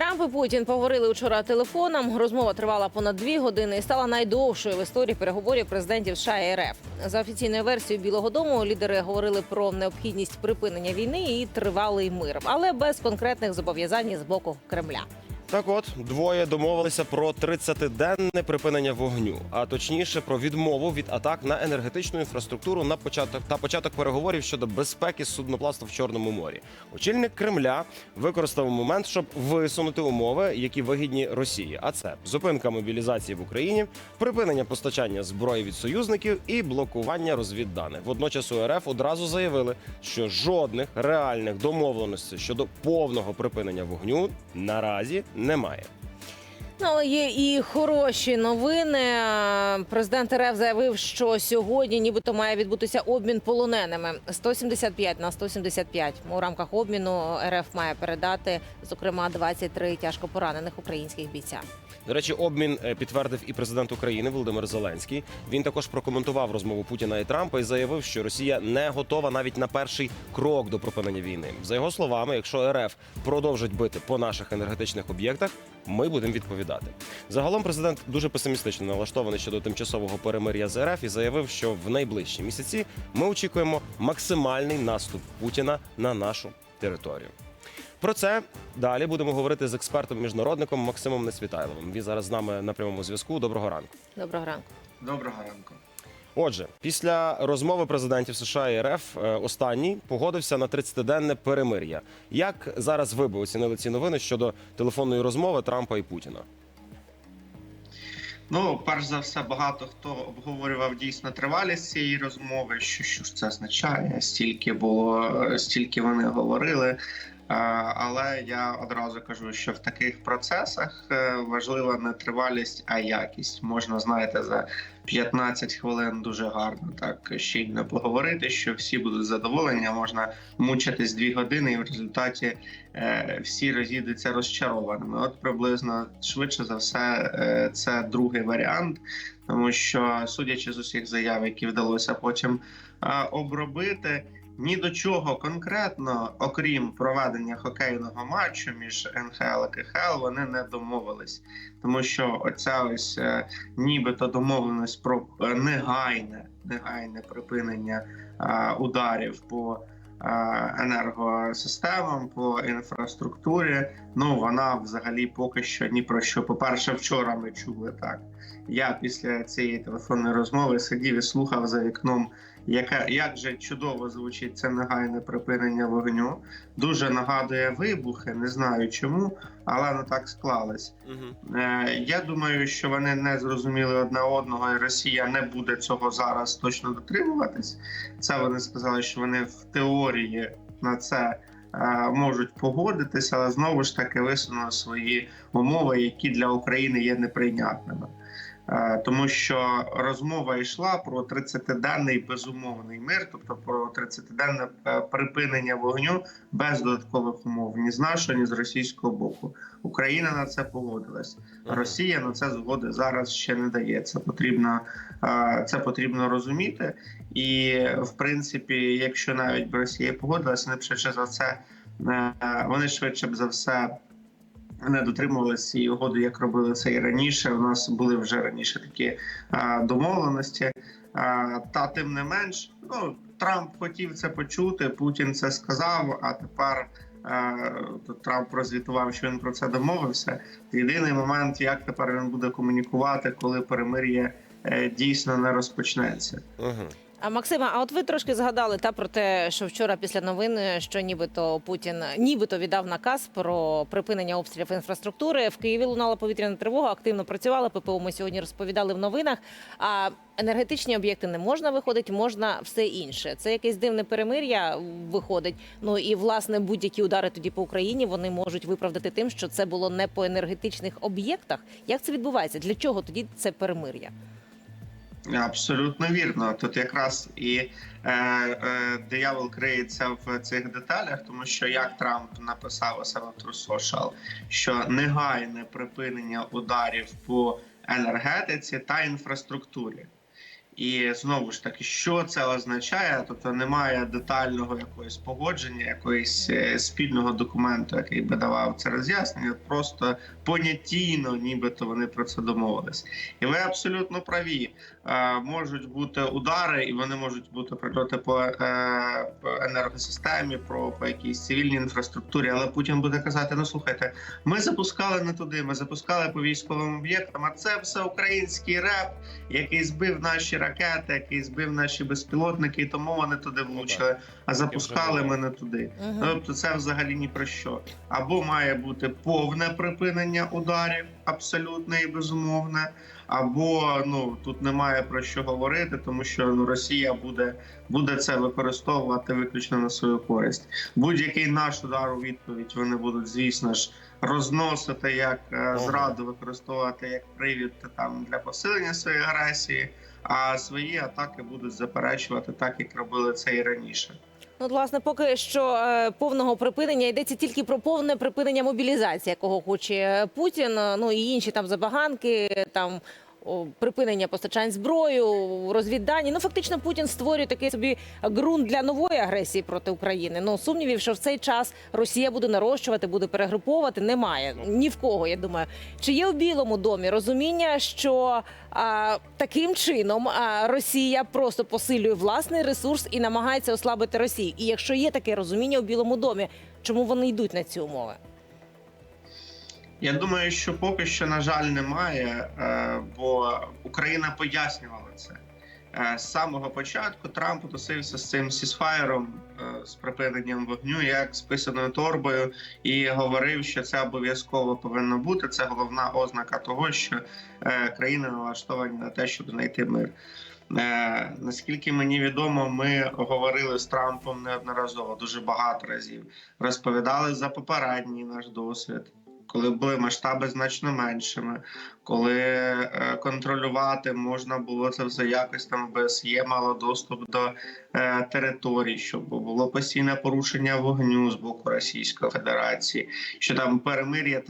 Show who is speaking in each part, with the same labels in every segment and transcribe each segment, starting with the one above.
Speaker 1: Трамп і Путін поговорили вчора телефоном. Розмова тривала понад дві години і стала найдовшою в історії переговорів президентів США і РФ. За офіційною версією Білого Дому лідери говорили про необхідність припинення війни і тривалий мир, але без конкретних зобов'язань з боку Кремля.
Speaker 2: Так от двоє домовилися про 30-денне припинення вогню, а точніше про відмову від атак на енергетичну інфраструктуру на початок та початок переговорів щодо безпеки судноплавства в Чорному морі. Очільник Кремля використав момент, щоб висунути умови, які вигідні Росії. А це зупинка мобілізації в Україні, припинення постачання зброї від союзників і блокування розвідданих. Водночас у РФ одразу заявили, що жодних реальних домовленостей щодо повного припинення вогню наразі немає.
Speaker 1: Але є і хороші новини. Президент РФ заявив, що сьогодні нібито має відбутися обмін полоненими 175 на 175. У рамках обміну РФ має передати зокрема 23 тяжко поранених українських бійця.
Speaker 2: До речі, обмін е, підтвердив і президент України Володимир Зеленський. Він також прокоментував розмову Путіна і Трампа і заявив, що Росія не готова навіть на перший крок до припинення війни. За його словами, якщо РФ продовжить бити по наших енергетичних об'єктах, ми будемо відповідати. Загалом президент дуже песимістично налаштований щодо тимчасового перемир'я з РФ і заявив, що в найближчі місяці ми очікуємо максимальний наступ Путіна на нашу територію. Про це далі будемо говорити з експертом міжнародником Максимом Несвітайловим. Він зараз з нами на прямому зв'язку. Доброго ранку.
Speaker 1: Доброго ранку.
Speaker 3: Доброго ранку.
Speaker 2: Отже, після розмови президентів США і РФ е, останній погодився на 30-денне перемир'я. Як зараз ви би оцінили ці новини щодо телефонної розмови Трампа і Путіна?
Speaker 3: Ну, перш за все, багато хто обговорював дійсно тривалість цієї розмови. Що, що ж це означає? Стільки було, стільки вони говорили. А, Але я одразу кажу, що в таких процесах е, важлива не тривалість, а якість. Можна, знаєте, за 15 хвилин дуже гарно так щільно поговорити, що всі будуть задоволені. Можна мучитись 2 години, і в результаті е, всі розійдуться розчарованими. От приблизно швидше за все, е, це другий варіант, тому що судячи з усіх заяв, які вдалося потім е, обробити. Ні до чого конкретно, окрім проведення хокейного матчу між НХЛ і КХЛ, вони не домовились, тому що оця ось е, нібито домовленість про е, негайне, негайне припинення е, ударів по енергосистемам, по інфраструктурі. Ну вона взагалі поки що ні про що. По перше, вчора ми чули так. Я після цієї телефонної розмови сидів і слухав за вікном, яке як же чудово звучить це негайне припинення вогню. Дуже нагадує вибухи, не знаю чому, але ну так склалось.
Speaker 2: Угу.
Speaker 3: Е, я думаю, що вони не зрозуміли одне одного, і Росія не буде цього зараз точно дотримуватись. Це вони сказали, що вони в теорії на це. е, Можуть погодитися, але знову ж таки висунули свої умови, які для України є неприйнятними. Е, Тому що розмова йшла про 30-денний безумовний мир, тобто про 30-денне е, припинення вогню без додаткових умов ні з нашого, ні з російського боку. Україна на це погодилась. Росія на це згоди зараз ще не дає. Це потрібно, е, це потрібно розуміти. І в принципі, якщо навіть б Росія погодилася, б швидше за це вони швидше б за все не дотримувалися цієї угоди, як робили це і раніше. У нас були вже раніше такі а, домовленості. А, та тим не менш, ну Трамп хотів це почути. Путін це сказав. А тепер а, Трамп розвітував, що він про це домовився. Єдиний момент, як тепер він буде комунікувати, коли перемир'я е, дійсно не розпочнеться.
Speaker 2: Угу.
Speaker 1: А Максима, а от ви трошки згадали та про те, що вчора після новин, що нібито Путін нібито віддав наказ про припинення обстрілів інфраструктури. В Києві лунала повітряна тривога, активно працювала. ППО ми сьогодні розповідали в новинах. А енергетичні об'єкти не можна виходить, можна все інше. Це якесь дивне перемир'я виходить. Ну і власне будь-які удари тоді по Україні вони можуть виправдати тим, що це було не по енергетичних об'єктах. Як це відбувається? Для чого тоді це перемир'я?
Speaker 3: Абсолютно вірно. Тут якраз і е, е, диявол криється в цих деталях, тому що як Трамп написав у себе в Social, що негайне припинення ударів по енергетиці та інфраструктурі. І знову ж таки, що це означає? Тобто немає детального якогось погодження, якоїсь е, спільного документу, який би давав це роз'яснення. Просто понятійно, нібито вони про це домовились. І ви абсолютно праві. Е, можуть бути удари, і вони можуть бути прильоти по, е, енергосистемі, про по якійсь цивільній інфраструктурі. Але Путін буде казати: ну слухайте, ми запускали не туди, ми запускали по військовим об'єктам. А це все український реп, який збив наші ракети, який збив наші безпілотники, і тому вони туди влучили. А запускали ми не туди. Ну, Тобто це взагалі ні про що. Або має бути повне припинення ударів, абсолютне і безумовне, або ну тут немає про що говорити, тому що ну Росія буде, буде це використовувати виключно на свою користь. Будь-який наш удар у відповідь вони будуть, звісно ж, розносити як е, зраду, використовувати як привід там для посилення своєї агресії. А свої атаки будуть заперечувати так, як робили це і раніше.
Speaker 1: Ну, власне, поки що е, повного припинення йдеться тільки про повне припинення мобілізації, якого хоче Путін. е, Ну і інші там забаганки, там припинення постачань зброю, розвіддані. Ну фактично, Путін створює такий собі ґрунт для нової агресії проти України. Ну сумнівів, що в цей час Росія буде нарощувати, буде перегруповувати. Немає ні в кого. Я думаю, чи є у Білому домі розуміння, що а, таким чином а, Росія просто посилює власний ресурс і намагається ослабити Росію. І якщо є таке розуміння у Білому домі, чому вони йдуть на ці умови?
Speaker 3: Я думаю, що поки що, на жаль, немає, е, бо Україна пояснювала це. Е, З самого початку Трамп носився з цим сісфаєром, е, з припиненням вогню, як з писаною торбою, і говорив, що це обов'язково повинно бути. Це головна ознака того, що країни налаштовані на те, щоб знайти мир. Наскільки мені відомо, ми говорили з Трампом неодноразово, дуже багато разів. Розповідали за попередній наш досвід, коли були масштаби значно меншими, коли е, контролювати можна було це все якось там ОБСЄ мало доступ до е, територій, щоб було постійне порушення вогню з боку Російської Федерації, що там перемир'я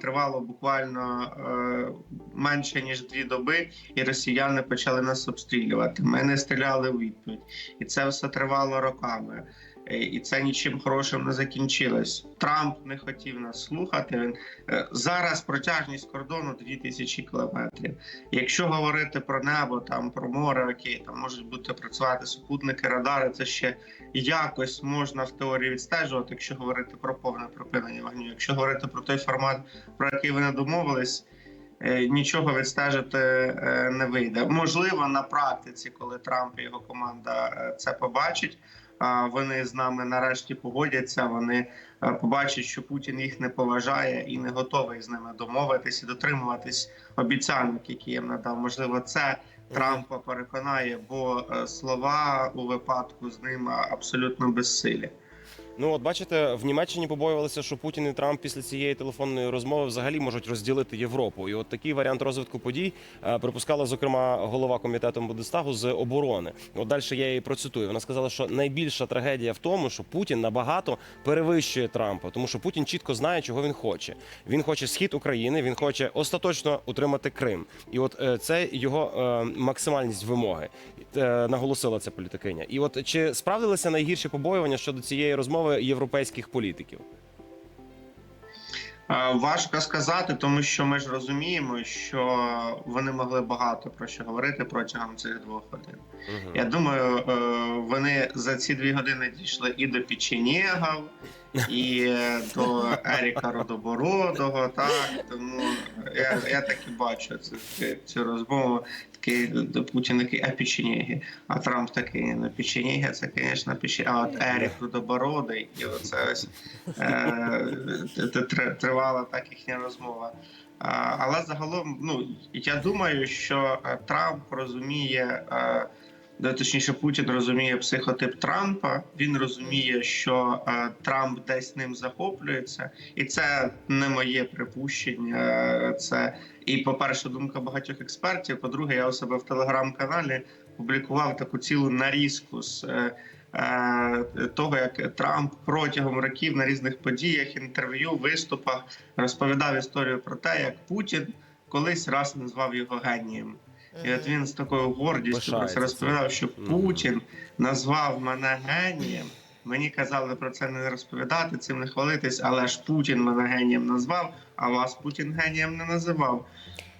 Speaker 3: тривало буквально е, менше ніж дві доби, і росіяни почали нас обстрілювати. Ми не стріляли у відповідь, і це все тривало роками. Е, І це нічим хорошим не закінчилось. Трамп не хотів нас слухати. Він е, зараз протяжність кордону 2000 кілометрів. Якщо говорити про небо, там про море, окей, там можуть бути працювати супутники, радари. Це ще якось можна в теорії відстежувати, якщо говорити про повне припинення вогню. Якщо говорити про той формат, про який вони домовились. е, Нічого відстежити не вийде. Можливо, на практиці, коли Трамп і його команда це побачить, вони з нами нарешті погодяться. Вони е, побачать, що Путін їх не поважає і не готовий з ними домовитись і дотримуватись обіцянок, які їм надав. Можливо, це Трампа переконає, бо е, слова у випадку з ним абсолютно безсилі.
Speaker 2: Ну, от бачите, в Німеччині побоювалися, що Путін і Трамп після цієї телефонної розмови взагалі можуть розділити Європу. І от такий варіант розвитку подій е, припускала, зокрема, голова комітету Бундестагу з оборони. От далі я її процитую. Вона сказала, що найбільша трагедія в тому, що Путін набагато перевищує Трампа, тому що Путін чітко знає, чого він хоче. Він хоче схід України, він хоче остаточно утримати Крим. І от е, це його е, максимальність вимоги. Наголосила ця політикиня. І от чи справдилися найгірші побоювання щодо цієї розмови європейських політиків?
Speaker 3: Е, Важко сказати, тому що ми ж розуміємо, що вони могли багато про що говорити протягом цих двох годин.
Speaker 2: Угу.
Speaker 3: Я думаю, е, вони за ці дві години дійшли і до печенєгів, і е, до Еріка Родобородого. Так тому я, я так і бачу цю, цю розмову. Такий до Путіна такий, а печенєги. А Трамп такий, ну печенєги, це, звісно, печенєги. А от Ерік Родобородий, і оце ось е, тривала так їхня розмова. Але загалом, ну я думаю, що е, Трамп розуміє. е, де точніше Путін розуміє психотип Трампа. Він розуміє, що е, Трамп десь ним захоплюється, і це не моє припущення. е, Це і, по-перше, думка багатьох експертів. По-друге, я у себе в телеграм-каналі публікував таку цілу нарізку з. е, е, Того, як Трамп протягом років на різних подіях, інтерв'ю, виступах розповідав історію про те, як Путін колись раз назвав його генієм. І от він з такою гордістю про це розповідав, що Путін назвав мене генієм. Мені казали про це не розповідати, цим не хвалитись, але ж Путін мене генієм назвав, а вас Путін генієм не називав.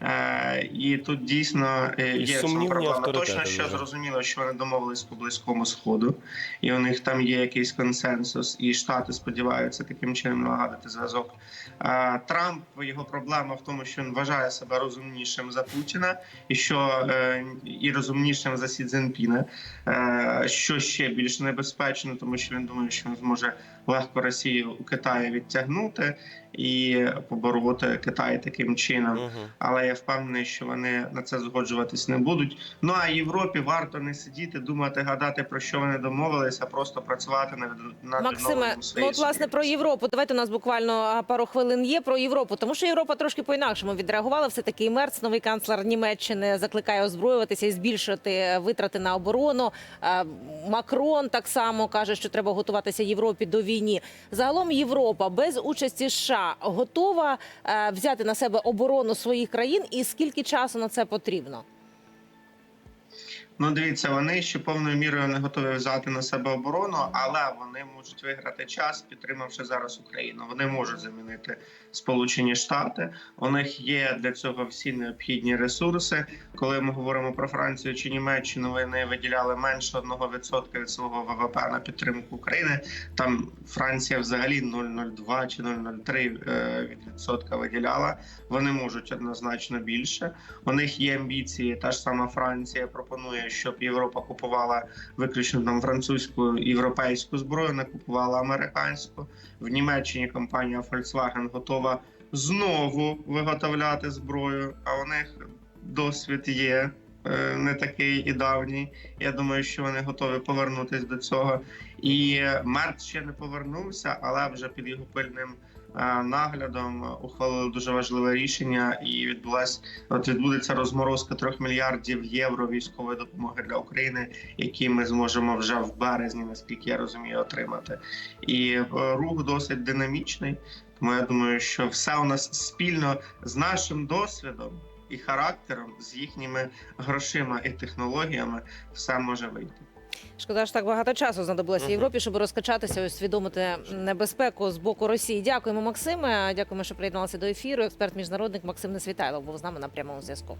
Speaker 3: Е, і тут дійсно е, є ця проблема. Точно, що зрозуміло, що вони домовились по близькому сходу, і у них там є якийсь консенсус, і штати сподіваються таким чином налагодити зв'язок. Е, Трамп його проблема в тому, що він вважає себе розумнішим за Путіна, і що е, і розумнішим за Сі Цзіньпіна, е, що ще більш небезпечно, тому що він думає, що він зможе легко Росію у Китаї відтягнути і побороти Китай таким чином.
Speaker 2: Мгм.
Speaker 3: Але я впевнений, що вони на це згоджуватись не будуть. Ну а Європі варто не сидіти, думати, гадати про що вони домовились, а просто працювати над, над
Speaker 1: Максиме, ну от власне про. Європу. Давайте у нас буквально пару хвилин є про Європу, тому що Європа трошки по-інакшому відреагувала. Все таки і Мерц, новий канцлер Німеччини, закликає озброюватися і збільшити витрати на оборону. Е, Макрон так само каже, що треба готуватися Європі до війни. Загалом Європа без участі США готова е, взяти на себе оборону своїх країн, і скільки часу на це потрібно?
Speaker 3: Ну, дивіться, вони ще повною мірою не готові взяти на себе оборону, але вони можуть виграти час, підтримавши зараз Україну. Вони можуть замінити Сполучені Штати. У них є для цього всі необхідні ресурси. Коли ми говоримо про Францію чи Німеччину, вони виділяли менше 1% від свого ВВП на підтримку України. Там Франція взагалі 0,02 чи 0,03 е, від відсотка виділяла. Вони можуть однозначно більше. У них є амбіції. Та ж сама Франція пропонує, щоб Європа купувала виключно там французьку європейську зброю, не купувала американську. В Німеччині компанія Volkswagen готова знову виготовляти зброю. А у них досвід є. е, Не такий і давній. Я думаю, що вони готові повернутися до цього. І Мерц ще не повернувся, але вже під його пильним наглядом ухвалили дуже важливе рішення, і відбулась от відбудеться розморозка трьох мільярдів євро військової допомоги для України, які ми зможемо вже в березні, наскільки я розумію, отримати. І е, рух досить динамічний. Тому я думаю, що все у нас спільно з нашим досвідом і характером, з їхніми грошима і технологіями, все може вийти.
Speaker 1: Шкода, що так багато часу знадобилося Європі, щоб розкачатися і усвідомити небезпеку з боку Росії. Дякуємо, Максиме. Дякуємо, що приєдналися до ефіру. Експерт міжнародник Максим Несвітайлов був з нами на прямому зв'язку.